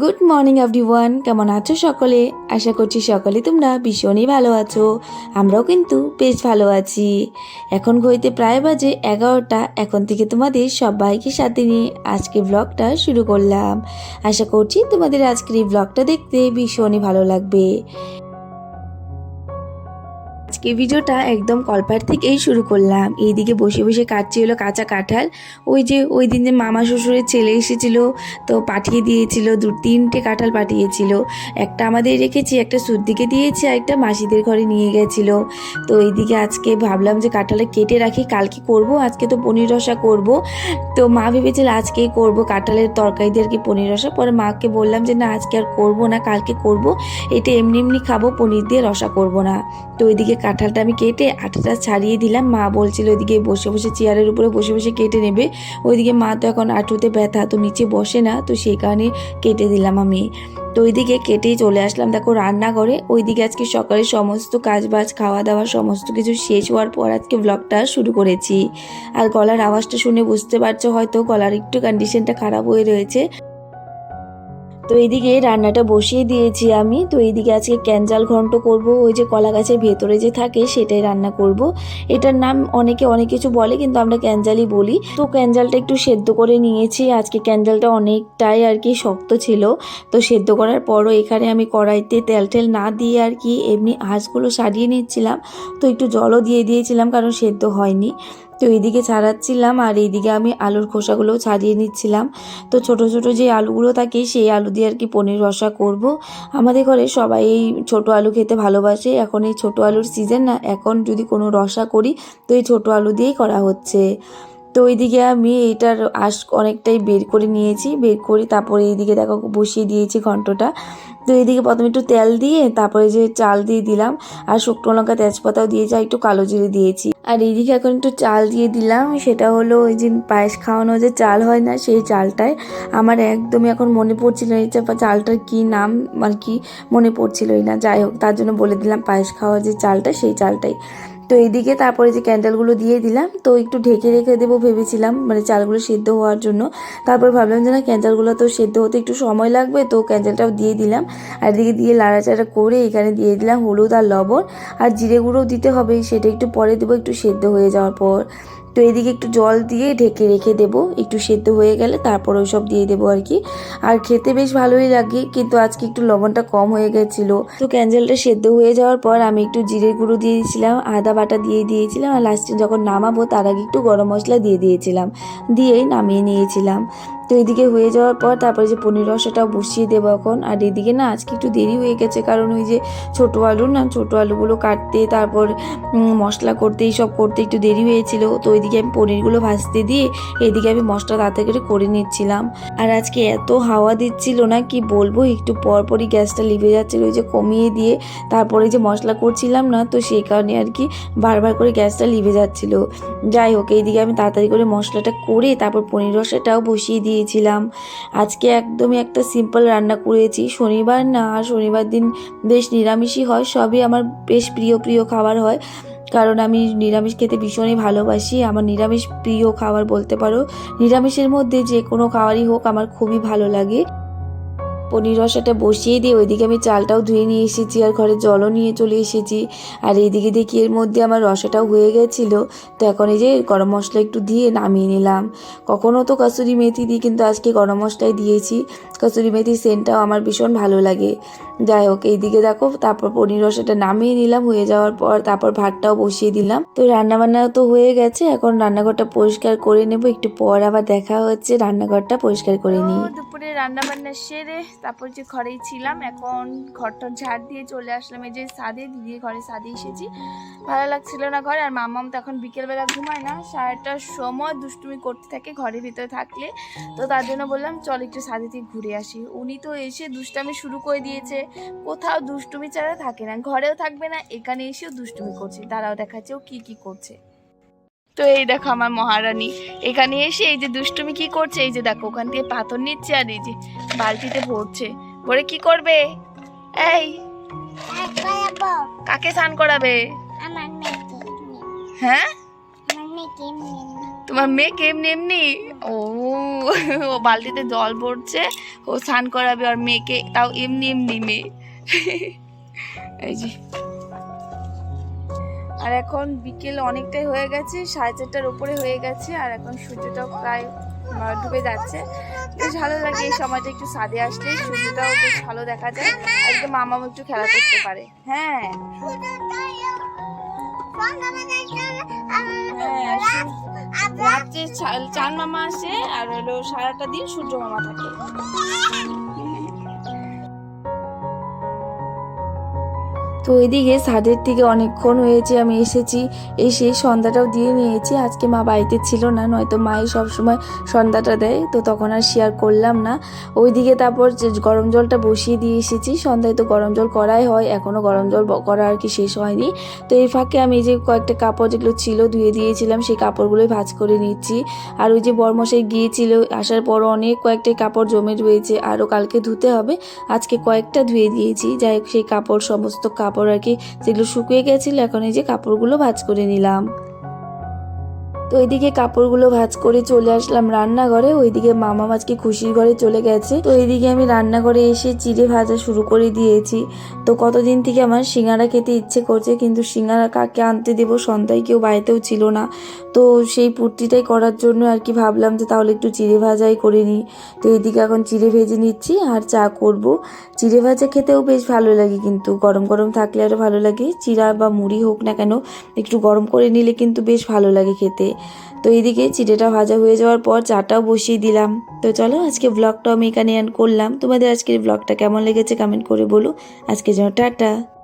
Good morning everyone কেমন আছো সকলে? আশা করছি সকলে তোমরা ভীষণই ভালো আছো। আমরাও কিন্তু বেশ ভালো আছি। এখন ঘড়িতে প্রায় বাজে এগারোটা। এখন থেকে তোমাদের সবাইকে সাথে নিয়ে আজকে ব্লগটা শুরু করলাম। আশা করছি তোমাদের আজকের এই ব্লগটা দেখতে ভীষণই ভালো লাগবে। আজকে ভিডিওটা একদম কলপার থেকেই শুরু করলাম। এইদিকে বসে বসে কাটছি হলো কাঁচা কাঁঠাল। ওই যে ওই দিন যে মামা শ্বশুরের ছেলে এসেছিল, তো পাঠিয়ে দিয়েছিল, দু তিনটে কাঁঠাল পাঠিয়েছিল। একটা আমাদের রেখেছি, একটা সুদ্দিকে দিয়েছি, আর একটা মাসিদের ঘরে নিয়ে গেছিল। তো এইদিকে আজকে ভাবলাম যে কাঁঠালটা কেটে রাখি, কালকে করব, আজকে তো পনির রসা করব। তো মা ভেবেছিল আজকেই করব কাঁঠালের তরকারি দিয়ে আর কি পনির রসা। পরে মাকে বললাম যে না, আজকে আর করব না, কালকে করব। এটা এমনি এমনি খাব, পনির দিয়ে রসা করব না। তো ওইদিকে কাঁঠালটা আমি কেটে আটাটা ছাড়িয়ে দিলাম। মা বলছিল, ওইদিকে বসে বসে চেয়ারের উপরে বসে বসে কেটে নেবে। ওইদিকে মা তো এখন আঁটুতে ব্যথা, তো নিচে বসে না। তো সেই কারণে কেটে দিলাম আমি। তো ওইদিকে কেটেই চলে আসলাম। দেখো রান্না করে ওইদিকে আজকে সকালে সমস্ত কাজ বাজ খাওয়া দাওয়া সমস্ত কিছু শেষ হওয়ার পর আজকে ব্লগটা শুরু করেছি। আর গলার আওয়াজটা শুনে বুঝতে পারছ, হয়তো গলার একটু কন্ডিশনটা খারাপ হয়ে রয়েছে। তো এইদিকে রান্নাটা বসিয়ে দিয়েছি আমি। তো এইদিকে আজকে ক্যাঞ্জাল ঘন্ট করব, ওই যে কলা গাছের ভেতরে যে থাকে সেটাই রান্না করব। এটার নাম অনেকে অনেক কিছু বলে, কিন্তু আমরা ক্যাঞ্জালই বলি। তো ক্যাঞ্জালটা একটু সেদ্ধ করে নিয়েছি। আজকে ক্যাঞ্জালটা অনেকটাই আর কি শক্ত ছিল। তো সেদ্ধ করার পরও এখানে আমি কড়াইতে তেল টেল না দিয়ে আর কি এমনি আঁচগুলো সারিয়ে নিচ্ছিলাম। তো একটু জলও দিয়ে দিয়েছিলাম, কারণ সেদ্ধ হয়নি। তো এইদিকে ছাড়াচ্ছিলাম আর এইদিকে আমি আলুর খোসাগুলোও ছাড়িয়ে নিচ্ছিলাম। তো ছোট ছোট যে আলুগুলো থাকে সেই আলু দিয়ে আর কি পনির রসা করব। আমাদের ঘরে সবাই এই ছোটো আলু খেতে ভালোবাসে। এখন এই ছোটো আলুর সিজন না, এখন যদি কোনো রসা করি, তো এই ছোটো আলু দিয়েই করা হচ্ছে। তো ওইদিকে আমি এইটার আশ অনেকটাই বের করে নিয়েছি, বের করি তারপরে এইদিকে দেখো বসিয়ে দিয়েছি ঘন্টটা। তো এইদিকে প্রথমে একটু তেল দিয়ে তারপরে যে চাল দিয়ে দিলাম, আর শুকনো লঙ্কা তেজপাতাও দিয়েছি, আর একটু কালো জিরে দিয়েছি। আর এইদিকে এখন একটু চাল দিয়ে দিলাম, সেটা হলো ওই যে পায়েস খাওয়ানো যে চাল হয় না সেই চালটায়। আমার একদমই এখন মনে পড়ছিল এই চালটার কী নাম আর কি মনে পড়ছিলই না। যাই হোক, তার জন্য বলে দিলাম পায়েস খাওয়া যে চালটা সেই চালটাই। তো এইদিকে তারপরে যে ক্যান্ডেলগুলো দিয়ে দিলাম, তো একটু ঢেকে রেখে দেবো ভেবেছিলাম মানে চালগুলো সেদ্ধ হওয়ার জন্য। তারপর ভাবলাম যে না, ক্যান্ডেলগুলো তো সেদ্ধ হতে একটু সময় লাগবে, তো ক্যান্ডেলটাও দিয়ে দিলাম। আর এদিকে দিয়ে লাড়াচাড়া করে এখানে দিয়ে দিলাম হলুদ আর লবণ। আর জিরে গুঁড়োও দিতে হবে, সেটা একটু পরে দেবো, একটু সেদ্ধ হয়ে যাওয়ার পর। তো এদিকে একটু জল দিয়ে ঢেকে রেখে দেব। একটু সেদ্ধ হয়ে গেলে তারপর ওই সব দিয়ে দেবো আর কি। আর খেতে বেশ ভালোই লাগে, কিন্তু আজকে একটু লবণটা কম হয়ে গেছিল। তো ক্যান্ডেলটা সেদ্ধ হয়ে যাওয়ার পর আমি একটু জিরে গুঁড়ো দিয়ে দিয়েছিলাম, আদা বাটা দিয়ে দিয়েছিলাম, আর লাস্টে যখন নামাবো তার আগে একটু গরম মশলা দিয়ে দিয়েছিলাম, দিয়েই নামিয়ে নিয়েছিলাম। তো এদিকে হয়ে যাওয়ার পর তারপরে যে পনির রসাটাও বসিয়ে দেবো এখন। আর এদিকে না, আজকে একটু দেরি হয়ে গেছে, কারণ ওই যে ছোটো আলু না, ছোটো আলুগুলো কাটতে, তারপর মশলা করতে, এইসব করতে একটু দেরি হয়েছিল। তো ওইদিকে আমি পনিরগুলো ভাজতে দিয়ে এদিকে আমি মশলা তাড়াতাড়ি করে করে নিচ্ছিলাম। আর আজকে এত হাওয়া দিচ্ছিল না, কি বলব, একটু পর পরই গ্যাসটা লিভে যাচ্ছিল, ওই যে কমিয়ে দিয়ে তারপরে যে মশলা করছিলাম না, তো সেই কারণে আর কি বারবার করে গ্যাসটা লিভে যাচ্ছিল। যাই হোক, এইদিকে আমি তাড়াতাড়ি করে মশলাটা করে তারপর পনির রসাটাও বসিয়ে দিয়েছিলাম। আজকে একদমই একটা সিম্পল রান্না করেছি। শনিবার না, শনিবার দিন বেশ নিরামিষই হয়, সবই আমার বেশ প্রিয় প্রিয় খাবার হয়। কারণ আমি নিরামিষ খেতে ভীষণই ভালোবাসি। আমার নিরামিষ প্রিয় খাবার বলতে পারো, নিরামিষের মধ্যে যে কোনো খাবারই হোক আমার খুবই ভালো লাগে। পনির রসাটা বসিয়ে দিয়ে ওইদিকে আমি চালটাও ধুয়ে নিয়ে এসেছি আর ঘরে জলও নিয়ে চলে এসেছি। আর এইদিকে দেখি এর মধ্যে আমার রসাটাও হয়ে গেছিল। তো এখন এই যে গরম মশলা একটু দিয়ে নামিয়ে নিলাম। কখনও তো কসুরি মেথি দিই কিন্তু আজকে গরম মশলাই দিয়েছি। কসুরি মেথির সেন্টটাও আমার ভীষণ ভালো লাগে। যাই হোক, এইদিকে দেখো, তারপর পনির রসাটা নামিয়ে নিলাম। হয়ে যাওয়ার পর তারপর ভাতটাও বসিয়ে দিলাম। তো রান্না বান্না তো হয়ে গেছে। এখন রান্নাঘরটা পরিষ্কার করে নেব। একটু পর আবার দেখা হচ্ছে। রান্নাঘরটা পরিষ্কার করে নিই। দুপুরে রান্না বান্না সেরে তারপর যে ঘরেই ছিলাম, এখন ঘরটা ঝাড় দিয়ে চলে আসলাম। এই যে সাদে, দিদির ঘরে সাদে এসেছি। ভালো লাগছিল না ঘরে, আর মামাম তো এখন বিকেলবেলা ঘুমায় না। সারাটার সময় দুষ্টুমি করতে থাকে ঘরের ভিতরে থাকলে। তো তার জন্য বললাম, চল একটু সাদে থেকে ঘুরে আসি। উনি তো এসে দুষ্টামি শুরু করে দিয়েছে। কোথাও দুষ্টুমি ছাড়া থাকে না, ঘরেও থাকবে না, এখানে এসেও দুষ্টুমি করছে। তারাও দেখাচ্ছে ও কি কি করছে। তো এই দেখো আমার মহারানী। এখানে এসে এই যে দুষ্টুমি কি করছে? এই যে দেখো ওখান থেকে পাথর নিচ্ছে আর এই যে বালতিতে ভরছে। ভরে কি করবে? এই কাকে স্নান করাবে? হ্যাঁ? তোমার মেয়ে কেমনি এমনি? ও ও বালতিতে জল ভরছে ও স্নান করাবে আর মেয়েকে তাও এমনি এমনি মেয়ে। এই যে আর এখন বিকেল অনেকটাই হয়ে গেছে, সাড়ে চারটার উপরে হয়ে গেছে, আর এখন সূর্যটাও প্রায় ডুবে যাচ্ছে। বেশ ভালো লাগে এই সময়টা একটু সাদে আসলে, সূর্যটাও বেশ ভালো দেখা যায়। আজকে মামাও একটু খেলা করতে পারে। হ্যাঁ। হ্যাঁ রাত্রে চা- চাঁদ মামা আসে, আর হলো সারাটা দিন সূর্য মামা থাকে। তো ওইদিকে সাদের থেকে অনেকক্ষণ হয়েছে, আমি এসেছি। এসে সন্ধ্যাটাও দিয়ে নিয়েছি। আজকে মা বাড়িতে ছিল না, নয়তো মাই সবসময় সন্ধ্যাটা দেয়, তো তখন আর শেয়ার করলাম না। ওইদিকে তারপর গরম জলটা বসিয়ে দিয়ে এসেছি, সন্ধ্যায় তো গরম জল করাই হয় এখনও গরম জল করা আর কি শেষ হয়নি। তো এই ফাঁকে আমি যে কয়েকটা কাপড় যেগুলো ছিল ধুয়ে দিয়েছিলাম, সেই কাপড়গুলোই ভাজ করে নিচ্ছি। আর ওই যে বরমশাই গিয়েছিল, আসার পর অনেক কয়েকটা কাপড় জমে রয়েছে, আরও কালকে ধুতে হবে। আজকে কয়েকটা ধুয়ে দিয়েছি, যাই সেই কাপড় সমস্ত কাপড় আর কি যেগুলো শুকিয়ে গেছিল এখন এই যে কাপড়গুলো ভাজ করে নিলাম। তো ওইদিকে কাপড়গুলো ভাজ করে চলে আসলাম রান্নাঘরে। ওইদিকে মামা আজকে খুশির ঘরে চলে গেছে। তো এইদিকে আমি রান্নাঘরে এসে চিড়ে ভাজা শুরু করে দিয়েছি। তো কতদিন থেকে আমার সিঙ্গারা খেতে ইচ্ছে করছে কিন্তু সিঙ্গারা কাকে আনতে দেবো সন্ধ্যায় কেউ বাড়িতেও ছিল না। তো সেই পূর্তিটাই করার জন্য আর কি ভাবলাম যে তাহলে একটু চিড়ে ভাজাই করে নিই। তো এইদিকে এখন চিড়ে ভেজে নিচ্ছি আর চা করব। চিড়ে ভাজা খেতেও বেশ ভালো লাগে কিন্তু, গরম গরম থাকলে আরও ভালো লাগে। চিড়া বা মুড়ি হোক না কেন, একটু গরম করে নিলে কিন্তু বেশ ভালো লাগে খেতে। তো এইদিকে চিটেটা ভাজা হয়ে যাওয়ার পর চাটাও বসিয়ে দিলাম। তো চলো আজকে ব্লগটাও আমি এখানে অ্যান্ড করলাম। তোমাদের আজকের ব্লগটা কেমন লেগেছে কমেন্ট করে বলো। আজকে যেন টাটা।